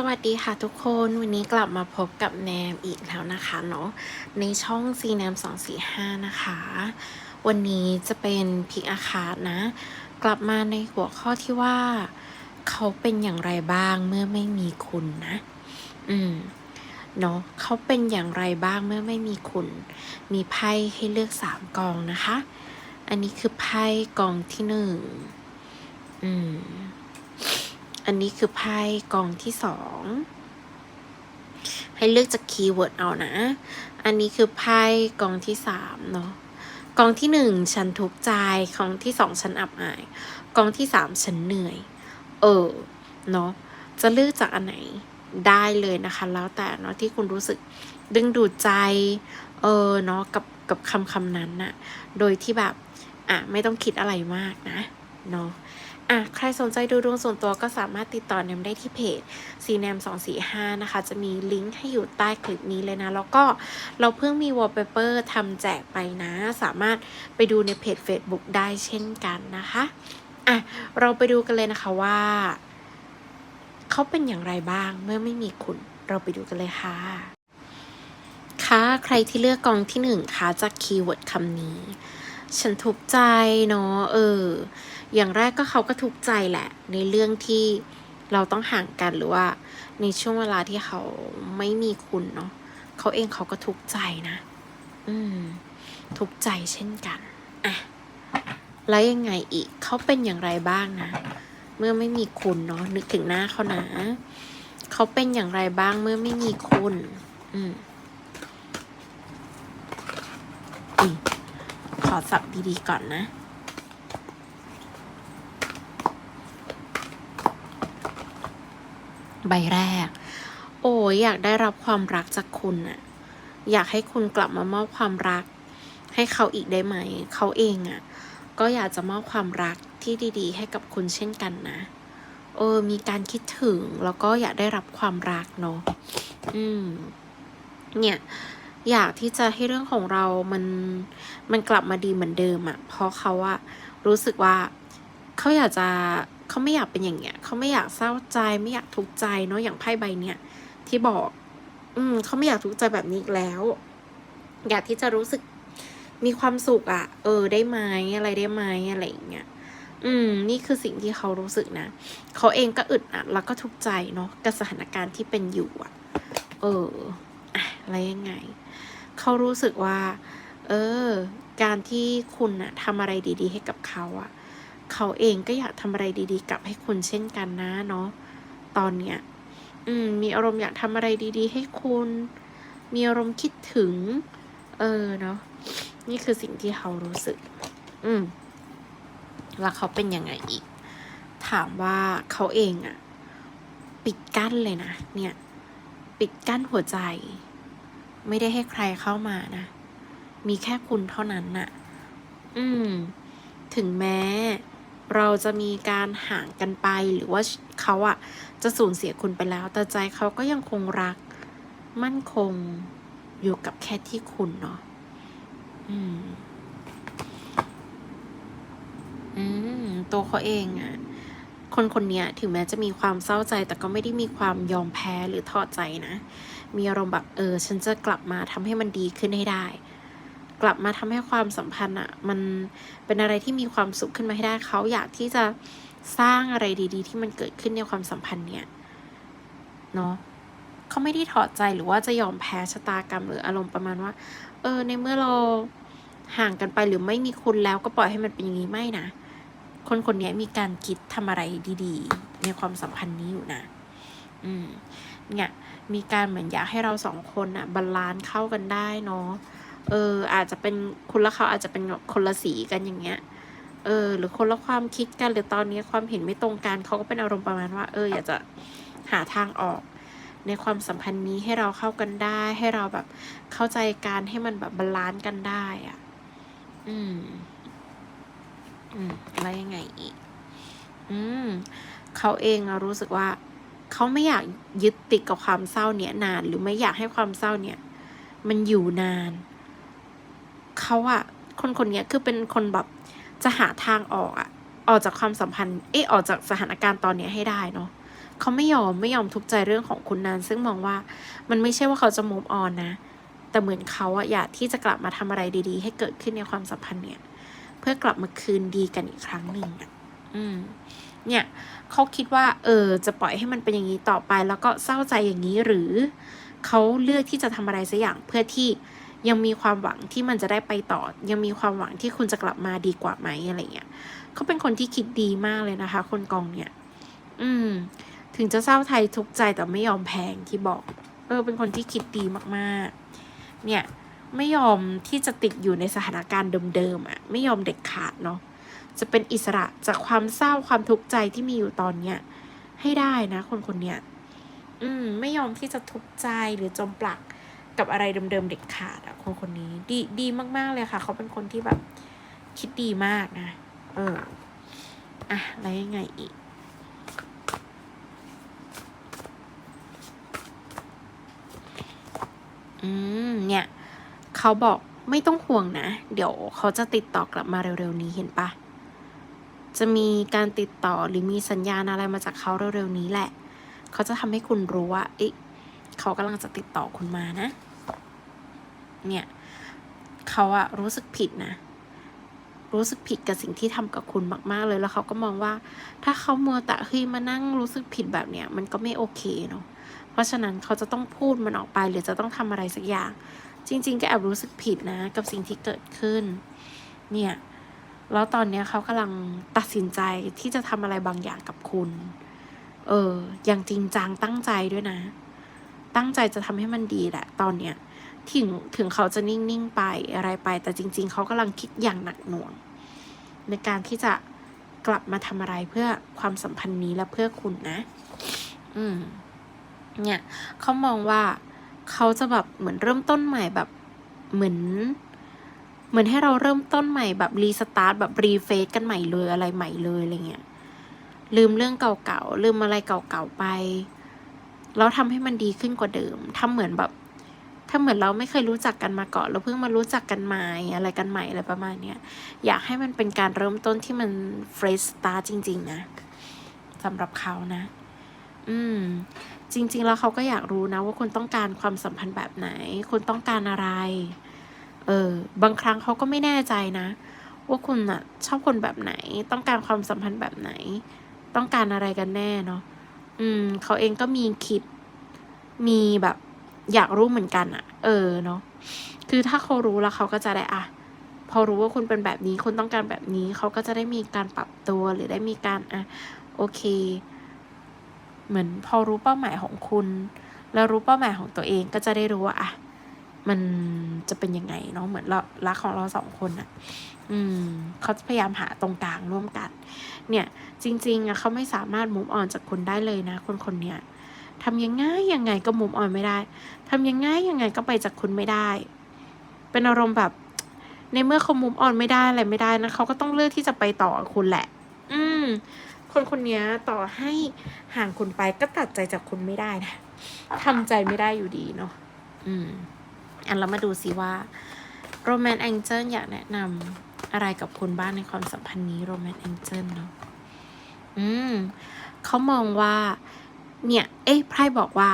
สวัสดีค่ะทุกคนวันนี้กลับมาพบกับแนมอีกแล้วนะคะเนาะในช่องซีแนม245นะคะ วันนี้จะเป็นพิกอาคาดนะ กลับมาในหัวข้อที่ว่า เขาเป็นอย่างไรบ้างเมื่อไม่มีคุณนะ อืมเนาะเขาเป็นอย่างไรบ้างเมื่อไม่มีคุณ มีไพ่ให้เลือกสามกองนะคะ อันนี้คือไพ่กองที่หนึ่งอืม อันนี้คือไพ่กองที่สองให้เลือกจากคีย์เวิร์ดเอานะ อันนี้คือไพ่กองที่สามเนาะกองที่หนึ่งฉันทุกข์ใจกองที่สองฉันอับอาย กองที่สามฉันเหนื่อย เออเนาะจะเลือกจากอันไหนได้เลยนะคะ แล้วแต่เนาะที่คุณรู้สึกดึงดูดใจ เออเนาะกับกับคำคำนั้นน่ะ โดยที่แบบ อะ ไม่ต้องคิดอะไรมากนะ เนาะ อะใครสนใจดูดวงส่วนตัวก็สามารถติดต่อแนมได้ที่เพจ c n a m 245นะคะ จะมีลิงก์ให้อยู่ใต้คลิปนี้เลยนะ แล้วก็เราเพิ่งมี wallpaper ทำแจกไปนะ สามารถไปดูในเพจ Facebook ได้เช่นกันนะคะอะเราไปดูกันเลยนะคะว่า เขาเป็นอย่างไรบ้างเมื่อไม่มีคุณ เราไปดูกันเลยค่ะค่ะใครที่เลือกกองที่หนึ่งคะจากคีย์เวิร์ดคำนี้ ฉันทุกข์ใจเนาะเออ อย่างแรกก็เขาก็ทุกข์ใจแหละ ในเรื่องที่เราต้องห่างกันหรือว่า ในช่วงเวลาที่เขาไม่มีคุณเนาะเขาเองเขาก็ทุกข์ใจนะ อืม ทุกข์ใจเช่นกันอะแล้วยังไงอีกเขาเป็นอย่างไรบ้างนะ เมื่อไม่มีคุณเนาะนึกถึงหน้าเขานะเขาเป็นอย่างไรบ้างเมื่อไม่มีคุณ อืมอขอสับดีๆก่อนนะ ใบแรก โอ้ยอยากได้รับความรักจากคุณอะอยากให้คุณกลับมามอบความรัก ให้เขาอีกได้ไหม เขาเองอะก็อยากจะมอบความรักที่ดี ๆ ให้กับคุณเช่นกันนะ เออ มีการคิดถึงแล้วก็อยากได้รับความรักเนาะอืม เนี่ยอยากที่จะให้เรื่องของเรามันมันกลับมาดีเหมือนเดิมอะเพราะเขาอะรู้สึกว่าเขาอยากจะ เขาไม่อยากเป็นอย่างเงี้ยเขาไม่อยากเศร้าใจไม่อยากทุกข์ใจเนาะอย่างไพ่ใบเนี้ยที่บอก อืมเขาไม่อยากทุกข์ใจแบบนี้อีกแล้ว อยากที่จะรู้สึกมีความสุขอะเออ ได้ไหมอะไรได้ไหมอะไรอย่างเงี้ยอืม นี่คือสิ่งที่เขารู้สึกนะเขาเองก็อึดอัดแล้วก็ทุกข์ใจเนาะกับสถานการณ์ที่เป็นอยู่อะเอออะอะไรยังไง เขารู้สึกว่า เออ การที่คุณอะทำอะไรดี ๆ ให้กับเขาอะ เขาเองก็อยากทำอะไรดีๆกลับให้คุณเช่นกันนะเนาะตอนเนี้ยอืมมีอารมณ์อยากทำอะไรดีๆ ให้คุณ มีอารมณ์คิดถึง เออเนาะนี่คือสิ่งที่เขารู้สึก อืมแล้วเขาเป็นยังไงอีก ถามว่าเขาเองอะปิดกั้นเลยนะเนี่ย ปิดกั้นหัวใจ ไม่ได้ให้ใครเข้ามานะ มีแค่คุณเท่านั้นน่ะ อืม ถึงแม้ เราจะมีการห่างกันไปหรือว่าเขาอะจะสูญเสียคุณไปแล้ว แต่ใจเขาก็ยังคงรัก มั่นคงอยู่กับแค่ที่คุณเนาะอืม อืม ตัวเขาเองอะคนคนเนี้ยถึงแม้จะมีความเศร้าใจ แต่ก็ไม่ได้มีความยอมแพ้หรือทอดใจนะ มีอารมณ์แบบเออ ฉันจะกลับมาทำให้มันดีขึ้นให้ได้ กลับมาทำให้ความสัมพันธ์อะมันเป็นอะไรที่มีความสุขขึ้นมาให้ได้เขาอยากที่จะสร้างอะไรดีๆ ที่มันเกิดขึ้นในความสัมพันธ์เนี่ยเนาะเขาไม่ได้ถอดใจหรือว่าจะยอมแพ้ชะตากรรมหรืออารมณ์ประมาณว่า เออ ในเมื่อเราห่างกันไปหรือไม่มีคุณแล้วก็ปล่อยให้มันเป็นอย่างนี้ไม่นะ คนคนนี้มีการคิดทำอะไรดีๆ ในความสัมพันธ์นี้อยู่นะ อืม เนี่ย มีการเหมือนอยากให้เราสองคนอะบาลานซ์เข้ากันได้เนาะ เออ อาจจะเป็นคุณและเขาอาจจะเป็นคนละสีกันอย่างเงี้ย เออ หรือคนละความคิดกันหรือตอนนี้ความเห็นไม่ตรงกันเขาก็เป็นอารมณ์ประมาณว่า เออ อยากจะหาทางออก ในความสัมพันธ์นี้ให้เราเข้ากันได้ ให้เราแบบเข้าใจการให้มันแบบบาลานซ์กันได้อะ่ะ อืม อืมแล้วยังไงอีก อืมเขาเองรู้สึกว่าเขาไม่อยากยึดติดกับความเศร้าเนี้ยนาน หรือไม่อยากให้ความเศร้าเนี่ย มันอยู่นาน เขาอะคนคนนี้คือเป็นคนแบบจะหาทางออกอะออกจากความสัมพันธ์ เออออกจากสถานการณ์ตอนนี้ให้ได้เนาะเขาไม่ยอมไม่ยอมทุกใจเรื่องของคุณนานซึ่งมองว่ามันไม่ใช่ว่าเขาจะมุมออนนะ แต่เหมือนเขาอะอยากที่จะกลับมาทำอะไรดีๆ ให้เกิดขึ้นในความสัมพันธ์เนี่ย เพื่อกลับมาคืนดีกันอีกครั้งหนึ่งอะอืม เนี่ยเขาคิดว่า เออ จะปล่อยให้มันเป็นอย่างนี้ต่อไป แล้วก็เศร้าใจอย่างนี้หรือเขาเลือกที่จะทำอะไรสักอย่างเพื่อที่ ยังมีความหวังที่มันจะได้ไปต่อ ยังมีความหวังที่คุณจะกลับมาดีกว่าไหมอะไรเงี้ยเขาเป็นคนที่คิดดีมากเลยนะคะ คนกองเนี่ย อืม ถึงจะเศร้าไทยทุกใจแต่ไม่ยอมแพงที่บอก เออ เป็นคนที่คิดดีมากๆ เนี่ย ไม่ยอมที่จะติดอยู่ในสถานการณ์เดิมๆอะ ไม่ยอมเด็ดขาดเนาะจะเป็นอิสระจากความเศร้าความทุกข์ใจที่มีอยู่ตอนเนี้ยให้ได้นะ คนคนเนี้ยอืม ไม่ยอมที่จะทุกข์ใจหรือจมปลัก กับอะไรเดิมๆเด็ดขาดอะคนคนนี้ ดีดีมากๆเลยค่ะ เขาเป็นคนที่แบบคิดดีมากนะ เอออะแล้วยังไงอีกอืมเนี่ย เขาบอกไม่ต้องห่วงนะ เดี๋ยวเขาจะติดต่อกลับมาเร็วๆนี้เห็นปะจะมีการติดต่อหรือมีสัญญาณอะไรมาจากเขาเร็วๆนี้แหละ เขาจะทำให้คุณรู้ว่าเอ๊ะ เขากำลังจะติดต่อคุณมานะ เนี่ยเขาอะรู้สึกผิดนะ รู้สึกผิดกับสิ่งที่ทำกับคุณมาก ๆ เลยแล้วเขาก็มองว่า ถ้าเขามัวแต่เฮ้ยมานั่งรู้สึกผิดแบบเนี้ยมันก็ไม่โอเคเนาะเพราะฉะนั้นเขาจะต้องพูดมันออกไปหรือจะต้องทำอะไรสักอย่าง จริง ๆ ก็แอบรู้สึกผิดนะ กับสิ่งที่เกิดขึ้น เนี่ยแล้วตอนเนี้ยเขากำลังตัดสินใจที่จะทำอะไรบางอย่างกับคุณ เออ อย่างจริงจังตั้งใจด้วยนะ ตั้งใจจะทำให้มันดีแหละ ตอนเนี้ยถึงถึงเขาจะนิ่ง ๆ ไปอะไรไป แต่จริง ๆ เขากำลังคิดอย่างหนักหน่วง ในการที่จะกลับมาทำอะไรเพื่อความสัมพันธ์นี้และเพื่อคุณนะ อืม เนี่ยเขามองว่าเขาจะแบบเหมือนเริ่มต้นใหม่แบบเหมือนเหมือนให้เราเริ่มต้นใหม่แบบรีสตาร์ทแบบรีเฟซกันใหม่เลยอะไรใหม่เลยอะไรเงี้ยลืมเรื่องเก่าๆลืมอะไรเก่าๆไป แล้วทำให้มันดีขึ้นกว่าเดิมทำเหมือนแบบถ้าเหมือนเราไม่เคยรู้จักกันมาก่อนเราเพิ่งมารู้จักกันใหม่อะไรกันใหม่อะไรประมาณเนี้ยอยากให้มันเป็นการเริ่มต้นที่มันเฟรชสตาร์จริง ๆ นะสำหรับเขานะ อืม จริง ๆ แล้วเขาก็อยากรู้นะ ว่าคุณต้องการความสัมพันธ์แบบไหน คุณต้องการอะไร เออ บางครั้งเขาก็ไม่แน่ใจนะ ว่าคุณอะชอบคนแบบไหน ต้องการความสัมพันธ์แบบไหน ต้องการอะไรกันแน่เนาะ อืม เขาเองก็มีคิด มีแบบอยากรู้เหมือนกันอะเออเนาะ คือถ้าเขารู้แล้วเขาก็จะได้อะพอรู้ว่าคุณเป็นแบบนี้คุณต้องการแบบนี้ เขาก็จะได้มีการปรับตัวหรือได้มีการอะโอเค เหมือนพอรู้เป้าหมายของคุณ แล้วรู้เป้าหมายของตัวเองก็จะได้รู้ว่าอะ มันจะเป็นยังไงเนาะเหมือนเรารักของเราสองคนอะอืมเขาจะพยายามหาตรงกลางร่วมกัน เนี่ย จริง ๆอะเขาไม่สามารถมุมออนจากคุณได้เลยนะ คนคนเนี้ยทำยังไงยังไงก็มุมออนไม่ได้ทำยังไงยังไงก็ไปจากคุณไม่ได้ เป็นอารมณ์แบบในเมื่อเขามุมออนไม่ได้อะไรไม่ได้นะเขาก็ต้องเลือกที่จะไปต่อคุณแหละ อืม คนคนนี้ต่อให้ห่างคุณไปก็ตัดใจจากคุณไม่ได้นะทำใจไม่ได้อยู่ดีเนาะอืม อันเรามาดูสิว่าโรแมนแองเจิลอยากแนะนำอะไรกับคุณบ้างในความสัมพันธ์นี้โรแมนแองเจิลเนาะอืมเขามองว่า เนี่ย เอ้ยไพ่บอกว่า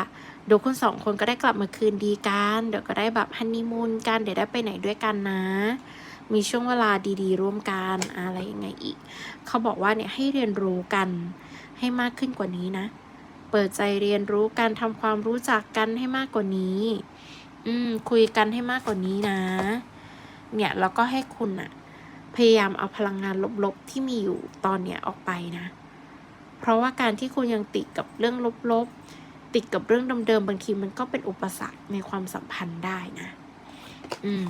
เดี๋ยวคุณสองคนก็ได้กลับมาคืนดีกัน เดี๋ยวก็ได้แบบฮันนีมูนกัน เดี๋ยวได้ไปไหนด้วยกันนะ มีช่วงเวลาดีๆ ร่วมกันอะไรยังไงอีก เขาบอกว่าเนี่ยให้เรียนรู้กันให้มากขึ้นกว่านี้นะ เปิดใจเรียนรู้กันทำความรู้จักกันให้มากกว่านี้ อืม คุยกันให้มากกว่านี้นะ เนี่ยแล้วก็ให้คุณอะพยายามเอาพลังงานลบๆที่มีอยู่ตอนเนี้ยออกไปนะ เพราะว่าการที่คุณยังติดกับเรื่องลบๆติดกับเรื่องเดิมๆบางทีมันก็เป็นอุปสรรคในความสัมพันธ์ได้นะ อืม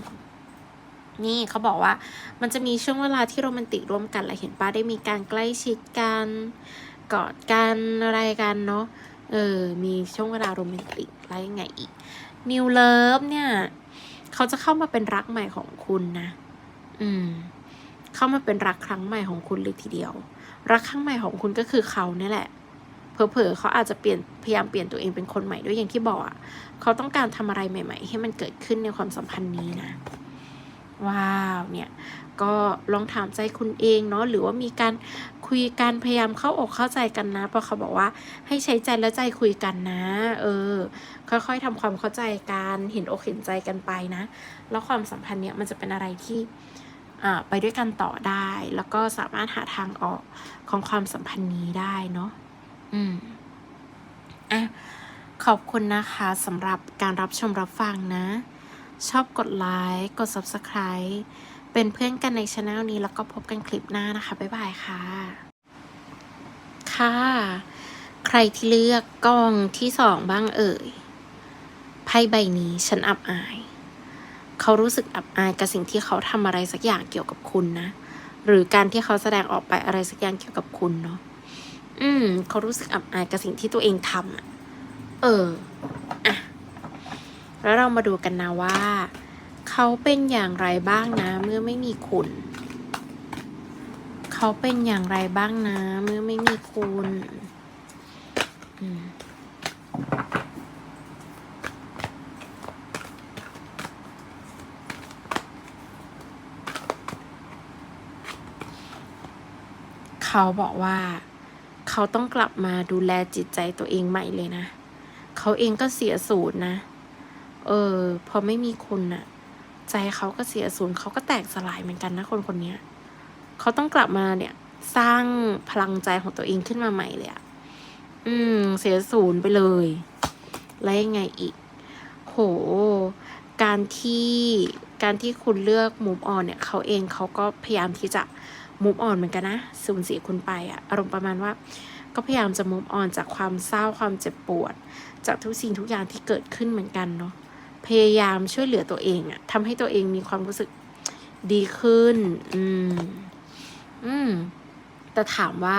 นี่เขาบอกว่ามันจะมีช่วงเวลาที่โรแมนติกร่วมกันแหละเห็นป้าได้มีการใกล้ชิดกันกอดกันอะไรกันเนาะเออมีช่วงเวลาโรแมนติกอะไรยังไงอีก นิวเลิฟเนี่ย เขาจะเข้ามาเป็นรักใหม่ของคุณนะ อืม เข้ามาเป็นรักครั้งใหม่ของคุณเลยทีเดียว รักครั้งใหม่ของคุณก็คือเขาเนี่ยแหละเผลอๆเขาอาจจะเปลี่ยนพยายามเปลี่ยนตัวเองเป็นคนใหม่ด้วยอย่างที่บอกอะเขาต้องการทำอะไรใหม่ ๆ ให้มันเกิดขึ้นในความสัมพันธ์นี้นะ ว้าว เนี่ย ก็ลองถามใจคุณเองเนาะหรือว่ามีการคุยกันพยายามเข้าอกเข้าใจกันนะเพราะเขาบอกว่าให้ใช้ใจและใจคุยกันนะ เออ ค่อยๆทำความเข้าใจกันเห็นอกเห็นใจกันไปนะ แล้วความสัมพันธ์เนี่ยมันจะเป็นอะไรที่อ่าไปด้วยกันต่อได้ แล้วก็สามารถหาทางออกของความสัมพันธ์นี้ได้เนาะอืมอะขอบคุณนะคะสำหรับการรับชมรับฟังนะ ชอบกดไลค์กด Subscribe เป็นเพื่อนกันในช anel นี้แล้วก็พบกันคลิปหน้านะคะ บ๊ายบายค่ะ ค่ะ ใครที่เลือกกล้องที่สองบ้างเอ่ย ไพ่ใบนี้ฉันอับอาย เขารู้สึกอับอายกับสิ่งที่เขาทำอะไรสักอย่างเกี่ยวกับคุณนะ หรือการที่เขาแสดงออกไปอะไรสักอย่างเกี่ยวกับคุณเนาะ อืม เขารู้สึกอับอายกับสิ่งที่ตัวเองทำอะเออ อะ แล้วเรามาดูกันนะว่า เขาเป็นอย่างไรบ้างนะ เมื่อไม่มีคุณ เขาเป็นอย่างไรบ้างนะ เมื่อไม่มีคุณเขาบอกว่าเขาต้องกลับมาดูแลจิตใจตัวเองใหม่เลยนะ เขาเองก็เสียสูตรนะ เออ พอไม่มีคุณน่ะ ใจเขาก็เสียสูญเขาก็แตกสลายเหมือนกันนะคนคนนี้เขาต้องกลับมาเนี่ย สร้างพลังใจของตัวเองขึ้นมาใหม่เลยอะอืม เสียศูนย์ไปเลย แล้วยังไงอีก โห การที่การที่คุณเลือกมูฟออนเนี่ยเขาเองเขาก็พยายามที่จะมูฟออนเหมือนกันนะสูญเสียคุณไปอะอารมณ์ประมาณว่า ก็พยายามจะมูฟออนจากความเศร้าความเจ็บปวด จากทุกสิ่งทุกอย่างที่เกิดขึ้นเหมือนกันเนาะ พยายามช่วยเหลือตัวเองอะทำให้ตัวเองมีความรู้สึกดีขึ้น อืม อืม แต่ถามว่า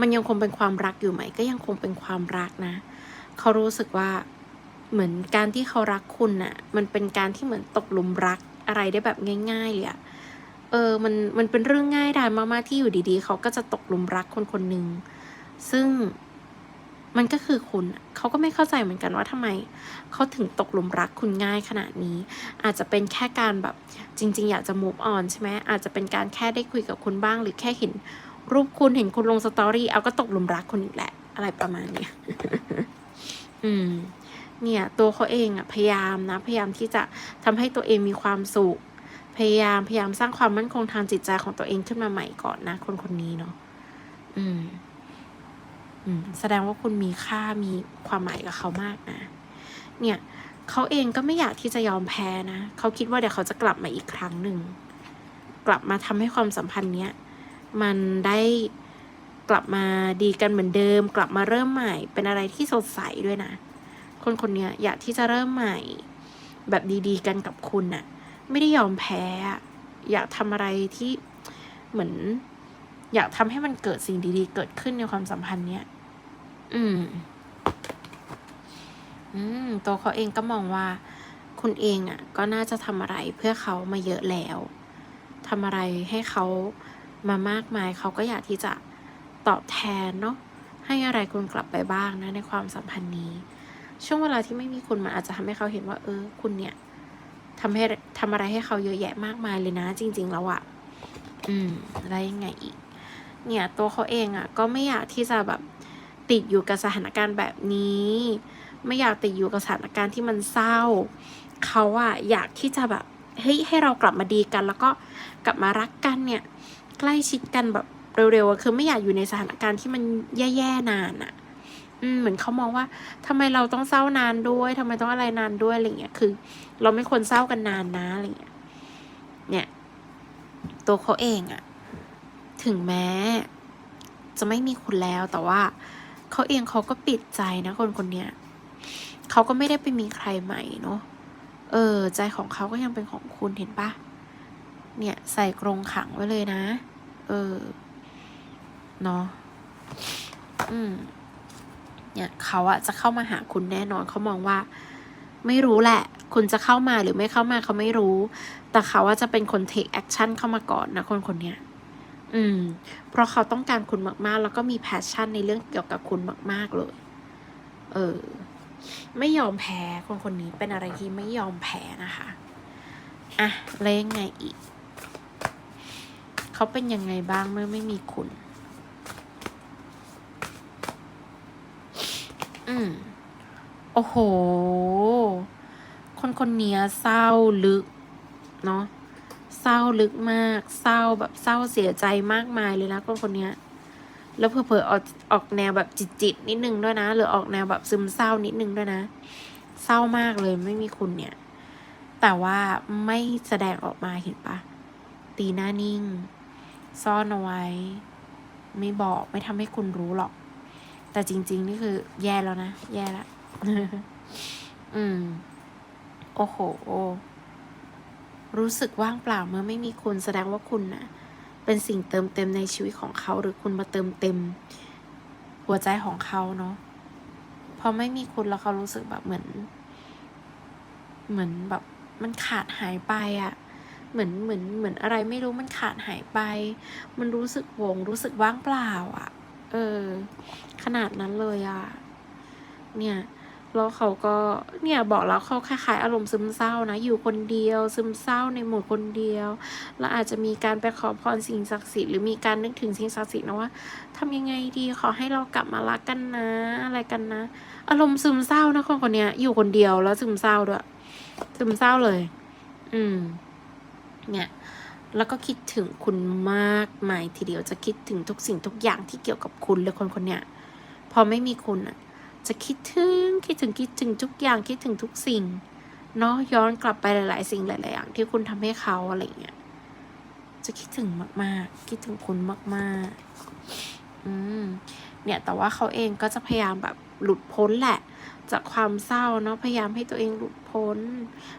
มันยังคงเป็นความรักอยู่ไหม ก็ยังคงเป็นความรักนะ เขารู้สึกว่าเหมือนการที่เขารักคุณน่ะ มันเป็นการที่เหมือนตกหลุมรักอะไรได้แบบง่ายๆเลยอะเออ มัน มันเป็นเรื่องง่ายดายมากๆที่อยู่ดีๆ เขาก็จะตกหลุมรักคนคนหนึ่ง ซึ่ง มันก็คือคุณเขาก็ไม่เข้าใจเหมือนกันว่าทำไมเขาถึงตกหลุมรักคุณง่ายขนาดนี้ อาจจะเป็นแค่การแบบจริง ๆ อยากจะ move on ใช่ไหมอาจจะเป็นการแค่ได้คุยกับคุณบ้าง หรือแค่เห็นรูปคุณเห็นคุณลงสตอรี่เอาก็ตกหลุมรักคุณอีกแหละ อะไรประมาณเนี้ยอืม เนี่ยตัวเขาเองอะพยายามนะ พยายามที่จะทำให้ตัวเองมีความสุขพยายามพยายามสร้างความมั่นคงทางจิตใจของตัวเองขึ้นมาใหม่ก่อนนะ คนคนนี้เนาะอืม แสดงว่าคุณมีค่ามีความหมายกับเขามากนะ เนี่ยเขาเองก็ไม่อยากที่จะยอมแพ้นะเขาคิดว่าเดี๋ยวเขาจะกลับมาอีกครั้งหนึ่ง กลับมาทำให้ความสัมพันธ์เนี้ยมันได้กลับมาดีกันเหมือนเดิม กลับมาเริ่มใหม่ เป็นอะไรที่สดใสด้วยนะ คนคนเนี้ยอยากที่จะเริ่มใหม่ แบบดีๆ กันกับคุณน่ะ ไม่ได้ยอมแพ้อะอยากทำอะไรที่เหมือน อยากทำให้มันเกิดสิ่งดีๆ เกิดขึ้นในความสัมพันธ์เนี้ย อืม อืม ตัวเขาเองก็มองว่า คุณเองอะ ก็น่าจะทำอะไรเพื่อเขามาเยอะแล้วทำอะไรให้เขามามากมาย เขาก็อยากที่จะตอบแทนเนาะให้อะไรคุณกลับไปบ้างนะ ในความสัมพันธ์นี้ ช่วงเวลาที่ไม่มีคุณมันอาจจะทำให้เขาเห็นว่า เออ คุณเนี่ยทำให้ทำอะไรให้เขาเยอะแยะมากมายเลยนะ จริง ๆ แล้วอะอืม แล้วยังไงอีก เนี่ย ตัวเขาเองอะ ก็ไม่อยากที่จะแบบ ติดอยู่กับสถานการณ์แบบนี้ ไม่อยากติดอยู่กับสถานการณ์ที่มันเศร้า เขาอะอยากที่จะแบบเฮ้ยให้เรากลับมาดีกัน แล้วก็กลับมารักกันเนี่ยใกล้ชิดกันแบบเร็วๆอะคือไม่อยากอยู่ในสถานการณ์ที่มันแย่ๆนานอะอืมเหมือนเขามองว่าทำไมเราต้องเศร้านานด้วยทำไมต้องอะไรนานด้วยอะไรเงี้ยคือ เราไม่ควรเศร้ากันนานนะอะไรเงี้ยเนี่ย ตัวเขาเองอะถึงแม้ จะไม่มีคุณแล้วแต่ว่า เขาเองเขาก็ปิดใจนะคนคนเนี้ยเขาก็ไม่ได้ไปมีใครใหม่เนาะเออ ใจของเขาก็ยังเป็นของคุณเห็นปะเนี่ยใส่กรงขังไว้เลยนะ เออเนาะอืมเนี่ยเขาอะจะเข้ามาหาคุณแน่นอนเขามองว่า ไม่รู้แหละ คุณจะเข้ามาหรือไม่เข้ามาเขาไม่รู้ แต่เขาว่าจะเป็นคน take action เข้ามาก่อนนะคนคนเนี้ย อืม เพราะเขาต้องการคุณมาก ๆ แล้วก็มี passion ในเรื่องเกี่ยวกับคุณมาก ๆ เลย เออ ไม่ยอมแพ้ คนคนนี้เป็นอะไรที่ไม่ยอมแพ้นะคะ อะแล้วยังไงอีก เขาเป็นยังไงบ้างเมื่อไม่มีคุณ อืม โอ้โห คนคนนี้เศร้าลึก เนาะ เศร้าลึกมาก เศร้าแบบเศร้าเสียใจมากมายเลยนะคนคนเนี้ยแล้วเผลอๆออกออกแนวแบบจิตๆนิดนึงด้วยนะ หรือออกแนวแบบซึมเศร้านิดนึงด้วยนะ เศร้ามากเลยไม่มีคุณเนี่ย แต่ว่าไม่แสดงออกมาเห็นปะตีหน้านิ่ง ซ่อนเอาไว้ ไม่บอกไม่ทำให้คุณรู้หรอก แต่จริง ๆ นี่คือ แย่แล้วนะ แย่ละอืม โอ้โห รู้สึกว่างเปล่าเมื่อไม่มีคุณแสดงว่าคุณน่ะเป็นสิ่งเติมเต็มในชีวิตของเขา หรือคุณมาเติมเต็ม หัวใจของเขาเนาะพอไม่มีคุณแล้วเขารู้สึกแบบเหมือน เหมือนแบบมันขาดหายไปอะ่ะเหมือนเหมือนเหมือนอะไรไม่รู้มันขาดหายไป มันรู้สึกโหวงรู้สึกว่างเปล่าอะ่ะ เออ ขนาดนั้นเลยอะ่ะ เนี่ย แล้วเขาก็เนี่ยบอกแล้วเขาคล้ายๆอารมณ์ซึมเศร้านะ อยู่คนเดียว ซึมเศร้าในหมดคนเดียว แล้วอาจจะมีการไปขอพรสิ่งศักดิ์สิทธิ์หรือมีการนึกถึงสิ่งศักดิ์สิทธิ์นะว่าทำยังไงดีขอให้เรากลับมารักกันนะ อะไรกันนะ อารมณ์ซึมเศร้านะคนคนนี้อยู่คนเดียวแล้วซึมเศร้าด้วยซึมเศร้าเลย อืม เนี่ยแล้วก็คิดถึงคุณมากมายทีเดียวจะคิดถึงทุกสิ่งทุกอย่างที่เกี่ยวกับคุณเลยคนคนเนี้ยพอไม่มีคุณอะ จะคิดถึงคิดถึงคิดถึงทุกอย่างคิดถึงทุกสิ่งเนาะย้อนกลับไปหลาย ๆ สิ่งหลาย ๆ อย่างที่คุณทำให้เขาอะไรเงี้ยจะคิดถึงมาก ๆ คิดถึงคุณมาก ๆ อืมเนี่ยแต่ว่าเขาเองก็จะพยายามแบบหลุดพ้นแหละ จากความเศร้าเนาะพยายามให้ตัวเองหลุดพ้น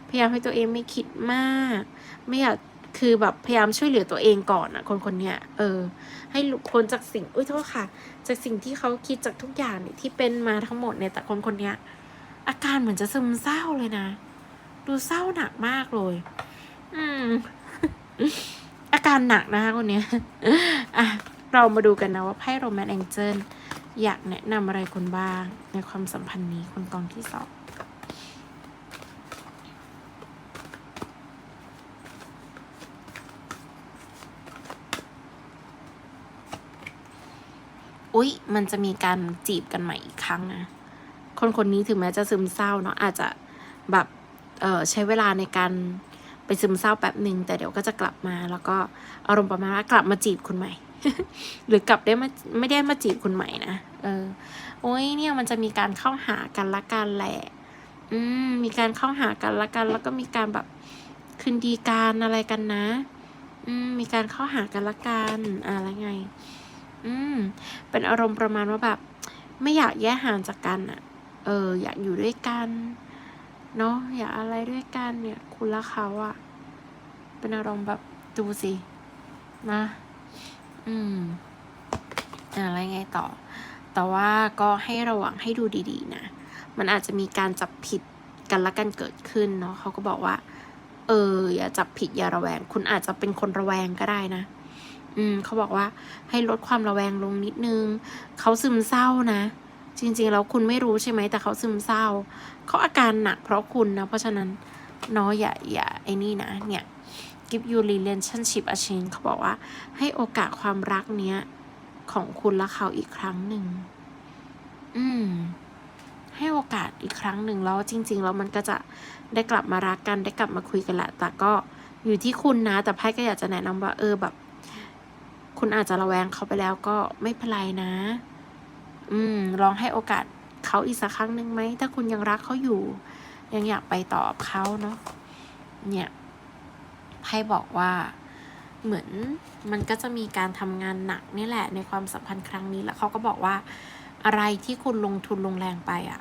พยายามให้ตัวเองไม่คิดมาก ไม่อยาก คือแบบพยายามช่วยเหลือตัวเองก่อนอะคนคนเนี้ยเออ ให้หลุดพ้นจากสิ่งอุ้ยโทษค่ะ จากสิ่งที่เขาคิดจากทุกอย่างเนี่ยที่เป็นมาทั้งหมดเนี่ยแต่คนคนเนี้ย อาการเหมือนจะซึมเศร้าเลยนะ ดูเศร้าหนักมากเลย อืม อาการหนักนะคะคนเนี้ยอะเรามาดูกันนะว่าไพ่โรแมนแองเจิลอยากแนะนำอะไรคุณบ้าง ในความสัมพันธ์นี้คนกองที่สอง อุ๊ย มันจะมีการจีบกันใหม่อีกครั้งนะคนคนนี้ถึงแม้จะซึมเศร้าเนาะอาจจะแบบเออใช้เวลาในการไปซึมเศร้าแป๊บหนึ่งแต่เดี๋ยวก็จะกลับมา แล้วก็อารมณ์ประมาณว่ากลับมาจีบคุณใหม่ หรือกลับได้มาไม่ได้มาจีบคุณใหม่นะเออโอ้ยเนี่ยมันจะมีการเข้าหากันละกันแหละอืมมีการเข้าหากันละกัน แล้วก็มีการแบบคืนดีการอะไรกันนะ อืมมีการเข้าหากันละกันอะไรไง อืม เป็นอารมณ์ประมาณว่าแบบ ไม่อยากแยกห่างจากกันอะเออ อยากอยู่ด้วยกัน เนาะอยากอะไรด้วยกันเนี่ย คุณและเขาอะเป็นอารมณ์แบบดูสินะ อืมอะไรไงต่อ แต่ว่าก็ให้ระวังให้ดูดีๆ นะ มันอาจจะมีการจับผิดกันละกันเกิดขึ้นเนาะเขาก็บอกว่า เออ อย่าจับผิดอย่าระแวง คุณอาจจะเป็นคนระแวงก็ได้นะ อืมเขาบอกว่าให้ลดความระแวงลงนิดนึง เขาซึมเศร้านะ จริงๆแล้วคุณไม่รู้ใช่ไหมแต่เขาซึมเศร้า เขาอาการหนักเพราะคุณนะ เพราะฉะนั้นเนาะอย่าอย่าไอ้นี่นะ เนี่ย give you relationship a chance เขาบอกว่าให้โอกาสความรักเนี้ย ของคุณและเขาอีกครั้งหนึ่ง อืม ให้โอกาสอีกครั้งหนึ่งแล้วจริง ๆ แล้วมันก็จะได้กลับมารักกันได้กลับมาคุยกันแหละ แต่ก็อยู่ที่คุณนะ แต่ไพ่ก็อยากจะแนะนำว่าเออแบบ คุณอาจจะระแวงเขาไปแล้วก็ไม่เป็นไรนะ อืม ลองให้โอกาสเขาอีกสักครั้งหนึ่งไหม ถ้าคุณยังรักเขาอยู่ ยังอยากไปต่อบเขาเนาะ เนี่ยไพ่บอกว่าเหมือนมันก็จะมีการทำงานหนักนี่แหละในความสัมพันธ์ครั้งนี้แล้วเขาก็บอกว่าอะไรที่คุณลงทุนลงแรงไปอะ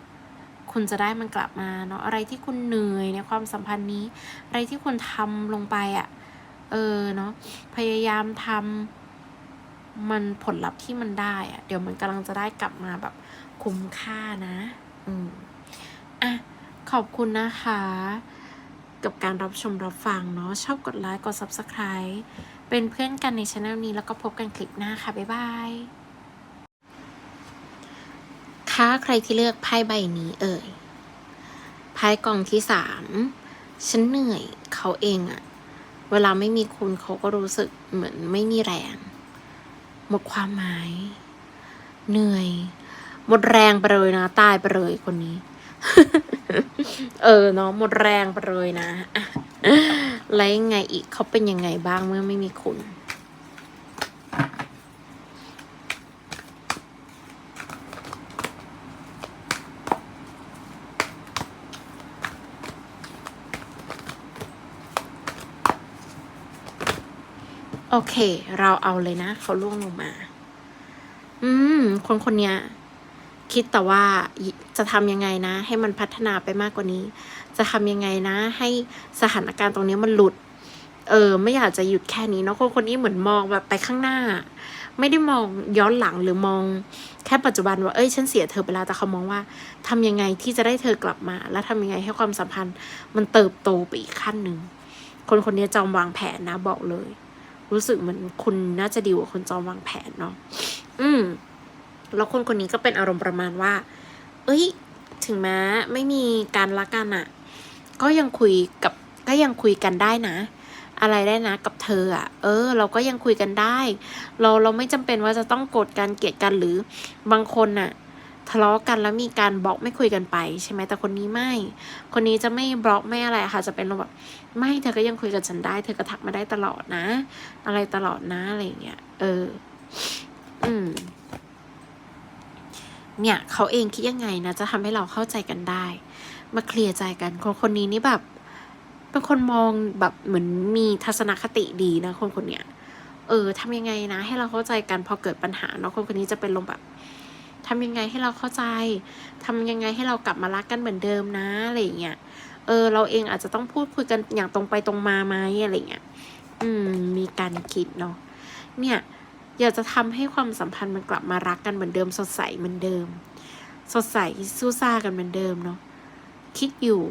คุณจะได้มันกลับมาเนาะอะไรที่คุณเหนื่อยในความสัมพันธ์นี้ อะไรที่คุณทำลงไปอะ เออเนาะพยายามทำ มันผลลัพธ์ที่มันได้อะเดี๋ยวมันกำลังจะได้กลับมาแบบคุ้มค่านะ อืมอะขอบคุณนะคะ กับการรับชมรับฟังเนาะชอบกดไลค์กด Subscribe เป็นเพื่อนกันในช anel นี้แล้วก็พบกันคลิปหน้าค่ะ บ๊ายบายค่ะใครที่เลือกไพ่ใบนี้เอ่ยไพ่กองที่สามฉันเหนื่อยเขาเองอะเวลาไม่มีคุณเขาก็รู้สึกเหมือนไม่มีแรง หมดความหมาย เหนื่อย หมดแรงไปเลยนะ ตายไปเลยคนนี้ เออเนาะหมดแรงไปเลยนะ แล้วยังไงอีกเขาเป็นยังไงบ้างเมื่อไม่มีคุณ โอเค เราเอาเลยนะ เขาล่วงลงมา อืม คนคนเนี้ย คิดแต่ว่าจะทำยังไงนะ ให้มันพัฒนาไปมากกว่านี้ จะทำยังไงนะ ให้สถานการณ์ตรงนี้มันหลุด เออ ไม่อยากจะหยุดแค่นี้เนาะคนคนนี้เหมือนมองแบบไปข้างหน้า ไม่ได้มองย้อนหลังหรือมอง แค่ปัจจุบันว่าเอ้ยฉันเสียเธอไปแล้วแต่เขามองว่าทำยังไงที่จะได้เธอกลับมา แล้วทำยังไงให้ความสัมพันธ์ มันเติบโตไปอีกขั้นหนึ่งคนคนนี้จอมวางแผนนะบอกเลย รู้สึกเหมือนคุณน่าจะดีกว่าคนจอมวางแผนเนาะอืมแล้วคนคนนี้ก็เป็นอารมณ์ประมาณว่า เอ้ย ถึงแม้ไม่มีการรักกันอะก็ยังคุยกับก็ยังคุยกันได้นะ อะไรได้นะกับเธออะเออ เราก็ยังคุยกันได้ เราเราไม่จำเป็นว่าจะต้องโกรธกันเกลียดกันหรือบางคนน่ะทะเลาะกันแล้วมีการบล็อกไม่คุยกันไปใช่ไหมแต่คนนี้ไม่ คนนี้จะไม่บล็อกไม่อะไรค่ะ จะเป็นแบบ ไม่เธอก็ยังคุยกับฉันได้ เธอก็ทักมาได้ตลอดนะ อะไรตลอดนะอะไรเงี้ยเออ อืม เนี่ย เขาเองคิดยังไงนะจะทำให้เราเข้าใจกันได้ มาเคลียร์ใจกัน คนคนนี้นี่แบบเป็นคนมองแบบเหมือนมีทัศนคติดีนะคนคนเนี้ยเออทำยังไงนะ ให้เราเข้าใจกันพอเกิดปัญหาเนาะคนคนนี้จะเป็นลมแบบทำยังไงให้เราเข้าใจทำยังไงให้เรากลับมารักกันเหมือนเดิมนะอะไรอย่างเงี้ย เออ เราเองอาจจะต้องพูดคุยกันอย่างตรงไปตรงมาไหมอะไรเงี้ยอืม มีการคิดเนาะเนี่ย อยากจะทำให้ความสัมพันธ์มันกลับมารักกันเหมือนเดิม สดใสเหมือนเดิม สดใสสู้ซ่ากันเหมือนเดิมเนาะคิดอยู่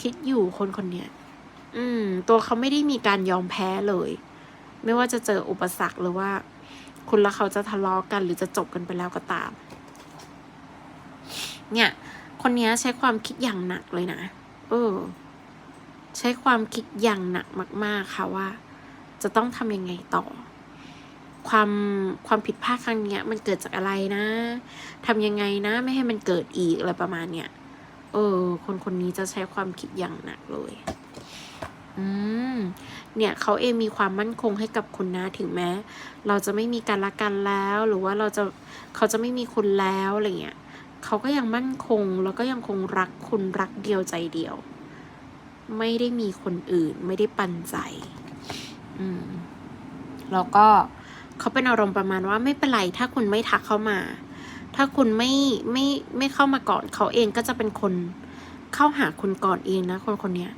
คิดอยู่คนคนเนี้ยอืม ตัวเขาไม่ได้มีการยอมแพ้เลย ไม่ว่าจะเจออุปสรรคหรือว่า คุณและเขาจะทะเลาะกันหรือจะจบกันไปแล้วก็ตาม เนี่ย คนนี้ใช้ความคิดอย่างหนักเลยนะ เออ ใช้ความคิดอย่างหนักมาก ๆ ค่ะว่า จะต้องทำยังไงต่อ ความความผิดพลาดครั้งเนี้ย มันเกิดจากอะไรนะทำยังไงนะ ไม่ให้มันเกิดอีกอะไรประมาณเนี้ยเออ คนคนนี้จะใช้ความคิดอย่างหนักเลย อืม เนี่ยเขาเองมีความมั่นคงให้กับคุณนะถึงแม้ เราจะไม่มีการละกันแล้ว หรือว่าเราจะเขาจะไม่มีคุณแล้วอะไรเงี้ย เขาก็ยังมั่นคงแล้วก็ยังคงรักคุณรักเดียวใจเดียว ไม่ได้มีคนอื่น ไม่ได้ปันใจ อืมแล้วก็เขาเป็นอารมณ์ประมาณว่าไม่เป็นไรถ้าคุณไม่ทักเข้ามา ถ้าคุณไม่ไม่ไม่เข้ามาก่อนเขาเองก็จะเป็นคนเข้าหาคุณก่อนเองนะคนคนเนี้ย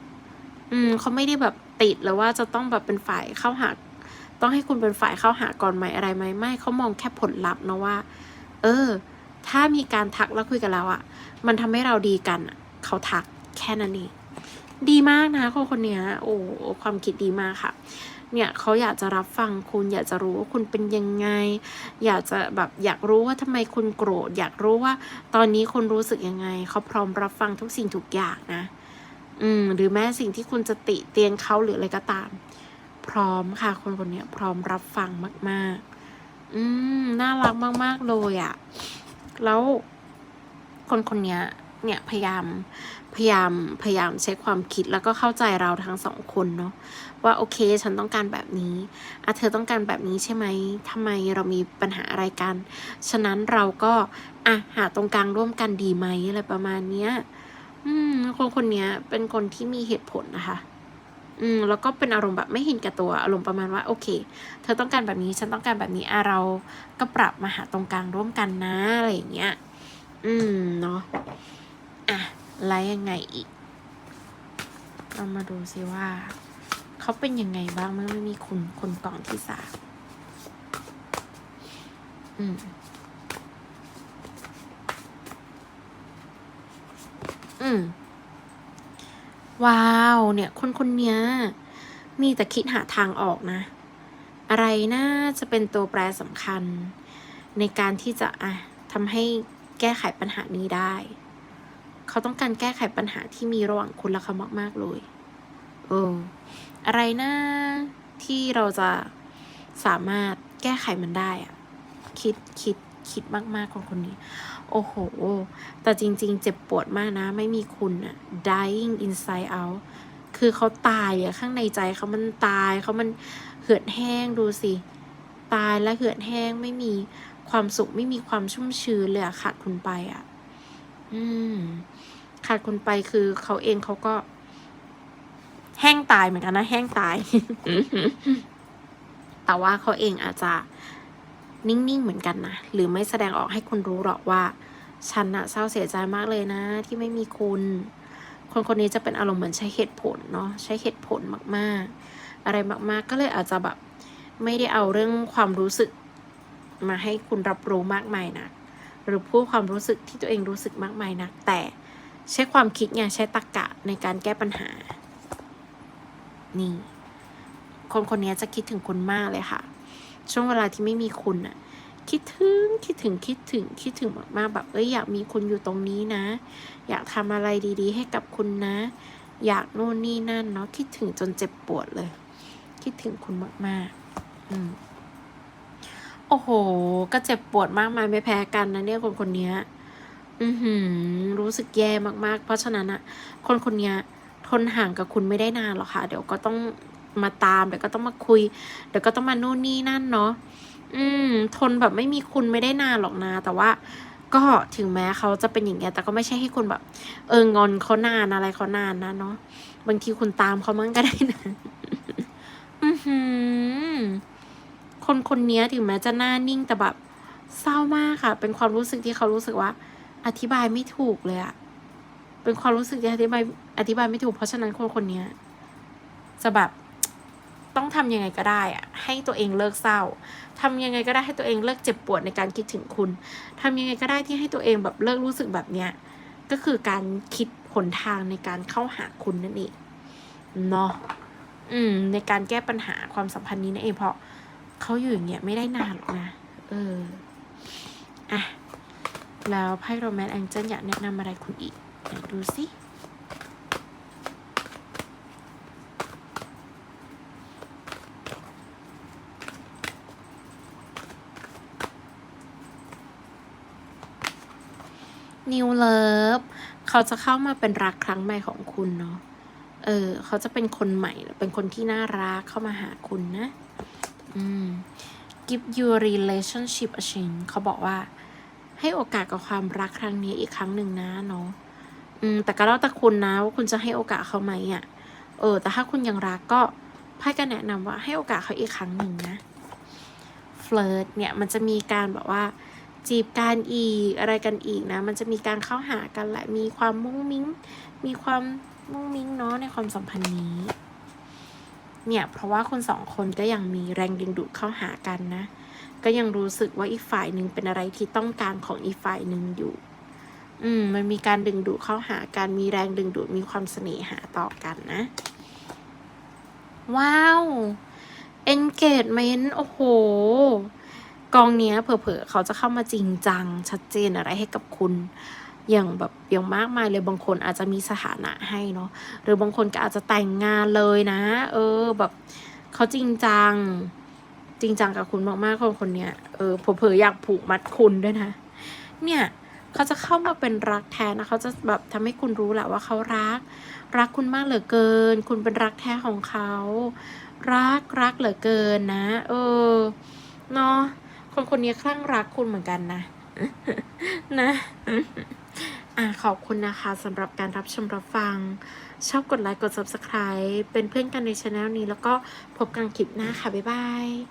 อืมเขาไม่ได้แบบติดหรือว่าจะต้องแบบเป็นฝ่ายเข้าหา ต้องให้คุณเป็นฝ่ายเข้าหาก่อนไหมอะไรไหมไม่เขามองแค่ผลลัพธ์นะว่า เออ ถ้ามีการทักแล้วคุยกันแล้วอะ่ะ มันทำให้เราดีกันเขาทักแค่นั้นเองดีมากนะคนคนนี้โอ้ความคิดดีมากค่ะ เนี่ยเขาอยากจะรับฟังคุณอยากจะรู้ว่าคุณเป็นยังไง อยากจะแบบอยากรู้ว่าทำไมคุณโกรธ อยากรู้ว่าตอนนี้คุณรู้สึกยังไงเขาพร้อมรับฟังทุกสิ่งทุกอย่างนะ อืม หรือแม้สิ่งที่คุณจะติเตียนเขาหรืออะไรก็ตาม พร้อมค่ะ คนคนนี้พร้อมรับฟังมาก ๆ อืม น่ารักมาก ๆ เลยอะ่ะ แล้วคนคนนี้เนี่ยพยายามพยายามพยายามใช้ความคิดแล้วก็เข้าใจเราทั้งสองคนเนาะว่าโอเคฉันต้องการแบบนี้อะเธอต้องการแบบนี้ใช่ไหมทำไมเรามีปัญหาอะไรกัน ฉะนั้นเราก็อะหาตรงกลางร่วมกันดีไหมอะไรประมาณเนี้ย อืมคนคนนี้เป็นคนที่มีเหตุผลนะคะ อืมแล้วก็เป็นอารมณ์แบบไม่เห็นแก่ตัวอารมณ์ประมาณว่าโอเค เธอต้องการแบบนี้ฉันต้องการแบบนี้อะเราก็ปรับมาหาตรงกลางร่วมกันนะอะไรอย่างเงี้ยอืมเนาะอะแล้วยังไงอีกเรามาดูซิว่าเขาเป็นยังไงบ้างเมื่อไม่มีคุณคนก่อนที่สามอืมอืม ว้าว เนี่ยคนคนนี้มีแต่คิดหาทางออกนะ อะไรน่าจะเป็นตัวแปรสำคัญ ในการที่จะอะทำให้แก้ไขปัญหานี้ได้ เขาต้องการแก้ไขปัญหาที่มีระหว่างคุณและเขามาก ๆ เลยเออออะไรนะที่เราจะสามารถแก้ไขมันได้อะคิดคิดคิดมาก ๆ คนคนนี้ โอ้โห แต่จริงๆ เจ็บปวดมากนะ ไม่มีคุณอะ dying inside out คือเขาตายอะข้างในใจเขามันตายเขามันเหือดแห้งดูสิ ตายและเหือดแห้งไม่มีความสุขไม่มีความชุ่มชื้นเลยอะขาดคุณไปอะอืม ขาดคุณไปคือเขาเองเขาก็ แห้งตายเหมือนกันนะ แห้งตาย แต่ว่าเขาเองอาจจะ นิ่งๆเหมือนกันนะ หรือไม่แสดงออกให้คุณรู้หรอกว่า ฉันอะเศร้าเสียใจมากเลยนะ ที่ไม่มีคุณ คนคนนี้จะเป็นอารมณ์เหมือนใช้เหตุผลเนาะใช้เหตุผลมากๆ อะไรมากๆ ก็เลยอาจจะแบบไม่ได้เอาเรื่องความรู้สึกมาให้คุณรับรู้มากมายนะหรือพูดความรู้สึกที่ตัวเองรู้สึกมากมายนะแต่ใช้ความคิดไงใช้ตรรกกะในการแก้ปัญหา นี่ คนคนนี้จะคิดถึงคุณมากเลยค่ะ ช่วงเวลาที่ไม่มีคุณอะคิดถึงคิดถึงคิดถึงคิดถึงมากๆแบบเอ้ยอยากมีคุณอยู่ตรงนี้นะ อยากทำอะไรดีๆ ให้กับคุณนะ อยากโน่นนี่นั่นเนาะคิดถึงจนเจ็บปวดเลย คิดถึงคุณมากๆ อืมโอ้โห ก็เจ็บปวดมากมายไม่แพ้กันนะเนี่ยคนคนนี้อือหือ รู้สึกแย่มากๆ เพราะฉะนั้นอะคนคนนี้ทนห่างกับคุณไม่ได้นานหรอกค่ะ เดี๋ยวก็ต้อง มาตามเดี๋ยวก็ต้องมาคุย เดี๋ยวก็ต้องมาโน่นนี่นั่นเนาะอืม ทนแบบไม่มีคุณไม่ได้นานหรอกนะแต่ว่าก็ถึงแม้เขาจะเป็นอย่างเงี้ยแต่ก็ไม่ใช่ให้คุณแบบ เอองอนเขานานอะไรเขานานนะเนาะบางทีคุณตามเขามั่งก็ได้นะอือหือ คนคนนี้ถึงแม้จะหน้านิ่งแต่แบบเศร้ามากค่ะ เป็นความรู้สึกที่เขารู้สึกว่า อธิบายไม่ถูกเลยอะเป็นความรู้สึกที่อธิบาย อธิบายไม่ถูก เพราะฉะนั้นคนคนนี้จะแบบ ต้องทำยังไงก็ได้อะให้ตัวเองเลิกเศร้าทำยังไงก็ได้ให้ตัวเองเลิกเจ็บปวดในการคิดถึงคุณทำยังไงก็ได้ที่ให้ตัวเองแบบเลิกรู้สึกแบบเนี้ยก็คือการคิดหนทางในการเข้าหาคุณนั่นเองเนาะอืม ในการแก้ปัญหาความสัมพันธ์นี้นั่นเองเพราะเขาอยู่อย่างเงี้ยไม่ได้นานหรอกนะเอออะแล้วไพ่โรแมนต์แองเจิลอยากแนะนำอะไรคุณอีกไหนดูสิ นิวเลิฟเขาจะเข้ามาเป็นรักครั้งใหม่ของคุณเนาะ เออ เขาจะเป็นคนใหม่ เป็นคนที่น่ารักเข้ามาหาคุณนะ อืม give your relationship a chance เขาบอกว่า ให้โอกาสกับความรักครั้งนี้อีกครั้งหนึ่งนะเนาะ อืม แต่ก็แล้วแต่คุณนะว่าคุณจะให้โอกาสเขาไหมอะ่ะ เออ แต่ถ้าคุณยังรักก็ไพ่ก็แนะนำว่าให้โอกาสเขาอีกครั้งหนึ่งนะเฟลิร์ตเนี่ยมันจะมีการแบบว่า จีบกันอีกอะไรกันอีกนะ มันจะมีการเข้าหากันแหละ มีความมุ้งมิ้ง มีความมุ้งมิ้งเนาะในความสัมพันธ์นี้ เนี่ย เพราะว่าคนสองคนก็ยังมีแรงดึงดูดเข้าหากันนะ ก็ยังรู้สึกว่าอีกฝ่ายหนึ่งเป็นอะไรที่ต้องการของอีกฝ่ายหนึ่งอยู่ อืม มันมีการดึงดูดเข้าหากัน มีแรงดึงดูด มีความเสน่หาต่อกันนะ ว้าว engagement โอ้โห กองเนี้ยเผลอๆเขาจะเข้ามาจริงจัง ชัดเจนอะไรให้กับคุณอย่างแบบอย่างมากมายเลยบางคนอาจจะมีสถานะให้เนาะหรือบางคนก็อาจจะแต่งงานเลยนะ เออแบบเขาจริงจัง จริงจังกับคุณมากๆคนคนเนี้ยเออเผลอๆอยากผูกมัดคุณด้วยนะ เนี่ยเขาจะเข้ามาเป็นรักแท้นะเขาจะแบบทำให้คุณรู้แหละว่าเขารัก รักคุณมากเหลือเกิน คุณเป็นรักแท้ของเขา รักรักเหลือเกินนะ เออเนาะ คนคนนี้คลั่งรักคุณเหมือนกันนะ นะอะขอบคุณนะคะสำหรับการรับชมรับฟัง ชอบกดไลค์กด subscribe เป็นเพื่อนกันในช anel นี้ แล้วก็พบกันคลิปหน้าค่ะ บ๊ายบาย